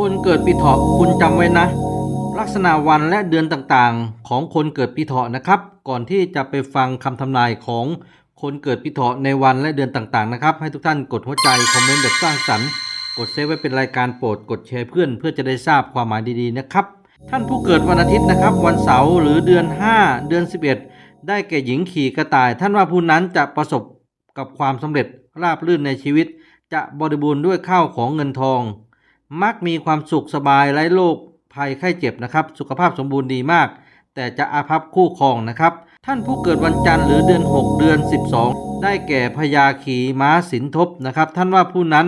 คนเกิดปีเถาะคุณจำไว้นะ ลักษณะวันและเดือนต่างๆ ของคนเกิดปีเถาะนะครับ ก่อนที่จะไปฟังคำทำนายของคนเกิดปีเถาะในวันและเดือนต่างๆนะครับ ให้ทุกท่านกดหัวใจคอมเมนต์แบบสร้างสรรค์ กดเซฟไว้เป็นรายการโปรดกดแชร์เพื่อน เพื่อจะได้ทราบความหมายดีๆนะครับ ท่านผู้เกิดวันอาทิตย์นะครับ วันเสาร์หรือเดือน 5 เดือน 11 ได้แก่หญิงขี่กระต่าย ท่านว่าผู้นั้นจะประสบกับความสำเร็จราบรื่นในชีวิต จะบริบูรณ์ด้วยข้าวของเงินทอง มักมีความสุขสบายไร้โรคภัยไข้เจ็บนะครับ สุขภาพสมบูรณ์ดีมาก แต่จะอาภัพคู่ครองนะครับ ท่านผู้เกิดวันจันทร์หรือเดือน 6 เดือน 12 ได้แก่พญาขี่ม้าสินทบนะครับ ท่านว่าผู้นั้น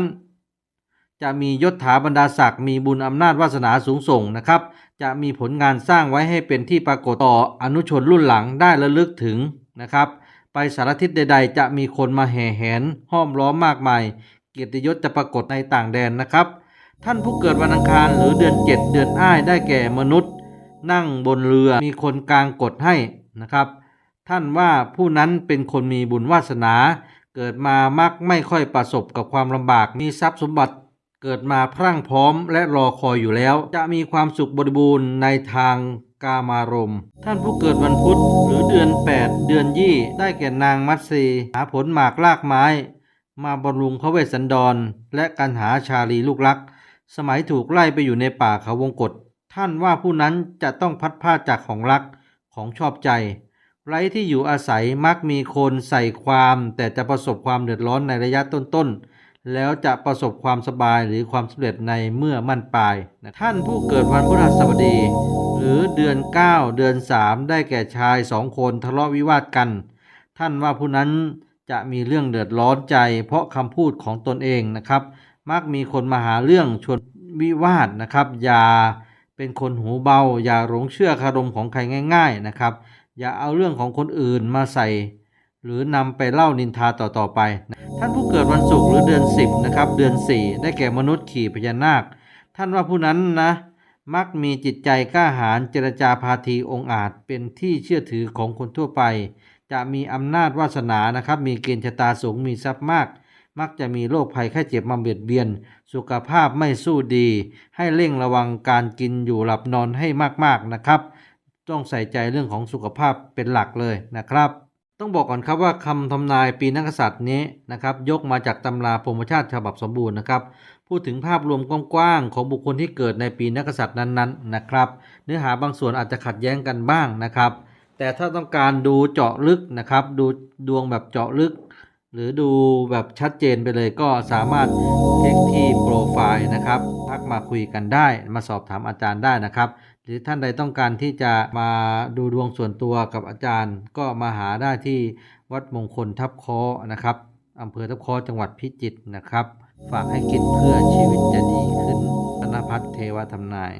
จะมียศถาบรรดาศักดิ์มีบุญอำนาจวาสนาสูงส่งนะครับ จะมีผลงานสร้างไว้ให้เป็นที่ปรากฏต่ออนุชนรุ่นหลังได้ระลึกถึงนะครับ ไปสารทิศใด ๆ จะมีคนมาแห่แหนห้อมล้อมมากมาย เกียรติยศจะปรากฏในต่างแดนนะครับ ท่านผู้เกิดวันอังคารหรือเดือน7เดือนอ้ายได้แก่มนุษย์ นั่งบนเรือมีคนกลางกดให้นะครับ ท่านว่าผู้นั้นเป็นคนมีบุญวาสนา เกิดมามักไม่ค่อยประสบกับความลำบากมีทรัพย์สมบัติเกิดมาพรั่งพร้อมและรอคอยอยู่แล้ว จะมีความสุขบริบูรณ์ในทางกามารมณ์ท่านผู้เกิดวันพุธหรือเดือน 8 เดือนยี่ได้แก่นางมัตสีหาผลหมากลากไม้ มาบำรุงพระเวสสันดร และกันหาชาลีลูกรัก สมัยถูกไล่ไปอยู่ในป่าเขาวงกฏท่านว่าผู้นั้นจะต้องพัดพลาจากของรักของชอบใจ ไร้ที่อยู่อาศัยมักมีคนใส่ความ แต่จะประสบความเดือดร้อนในระยะต้นๆ แล้วจะประสบความสบายหรือความสำเร็จในเมื่อมั่นปลาย ท่านผู้เกิดวันพฤหัสบดี หรือเดือน 9 เดือน 3 ได้แก่ชายสองคนทะเลาะวิวาทกัน ท่านว่าผู้นั้นจะมีเรื่องเดือดร้อนใจ เพราะคำพูดของตนเองนะครับ มักมีคนมาหาเรื่องชวนวิวาทนะครับ อย่าเป็นคนหูเบา อย่าหลงเชื่อคารมของใครง่าย ๆนะครับ อย่าเอาเรื่องของคนอื่นมาใส่ หรือนำไปเล่านินทาต่อๆไป ท่านผู้เกิดวันศุกร์หรือเดือน 10นะครับเดือน 4 ได้แก่มนุษย์ขี่พญานาค ท่านว่าผู้นั้นนะมักมีจิตใจกล้าหาญเจรจาพาทีองอาจเป็นที่เชื่อถือของคนทั่วไป จะมีอำนาจวาสนานะครับ มีเกณฑ์ชะตาสูงมีทรัพย์มาก มักจะมีโรคภัยไข้เจ็บมาเบียดเบียน สุขภาพไม่สู้ดี ให้เร่งระวังการกินอยู่หลับนอนให้มากๆนะครับ ต้องใส่ใจเรื่องของสุขภาพเป็นหลักเลยนะครับ ต้องบอกก่อนครับว่าคำทำนายปีนักษัตริย์นี้นะครับยกมาจากตำราพรหมชาติฉบับสมบูรณ์นะครับพูดถึงภาพรวมกว้างๆของบุคคลที่เกิดในปีนักกษัตริย์นั้นๆนะครับ เนื้อหาบางส่วนอาจจะขัดแย้งกันบ้างนะครับ แต่ถ้าต้องการดูเจาะลึกนะครับ ดูดวงแบบเจาะลึก หรือดูแบบชัดเจนไปเลยก็สามารถคลิกที่โปรไฟล์นะครับ ทักมาคุยกันได้ มาสอบถามอาจารย์ได้นะครับ หรือท่านใดต้องการที่จะมาดูดวงส่วนตัวกับอาจารย์ ก็มาหาได้ที่วัดมงคลทับคอนะครับอำเภอทับคอจังหวัดพิจิตรนะครับ ฝากให้คิดเพื่อชีวิตจะดีขึ้นธนพัฒน์เทวทำนาย